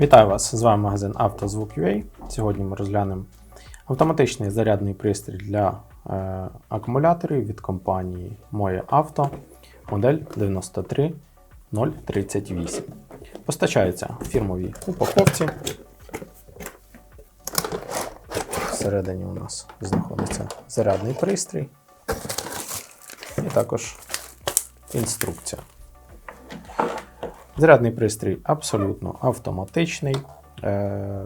Вітаю вас! З вами магазин «Автозвук.UA». Сьогодні ми розглянемо автоматичний зарядний пристрій для е, акумуляторів від компанії Моє Авто модель 93038. Постачається в фірмовій упаковці. Всередині у нас знаходиться зарядний пристрій і також інструкція. Зарядний пристрій абсолютно автоматичний. Е,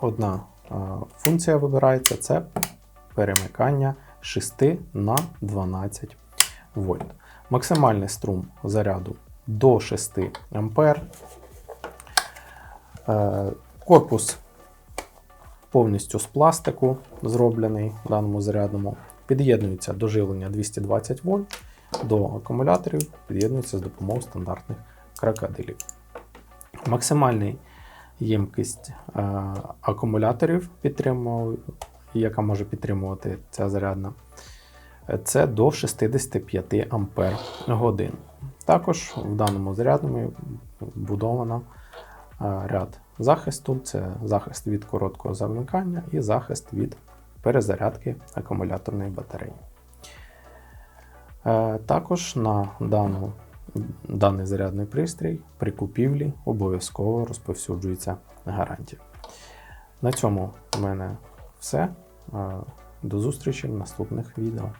Одна е, функція вибирається це перемикання 6 на 12 вольт. Максимальний струм заряду до 6 ампер. Е, Корпус повністю з пластику зроблений в даному зарядному. Під'єднується до живлення 220 вольт, до акумуляторів під'єднується з допомогою стандартних крокодилів. Максимальний ємкість е, акумуляторів, яка може підтримувати ця зарядна, це до 65 ампер годин. Також в даному зарядному вбудовано е, ряд захисту: це захист від короткого замикання і захист від перезарядки акумуляторної батареї. Е, Також на дану, даний зарядний пристрій при купівлі обов'язково розповсюджується гарантія. На цьому в мене все. Е, До зустрічі в наступних відео.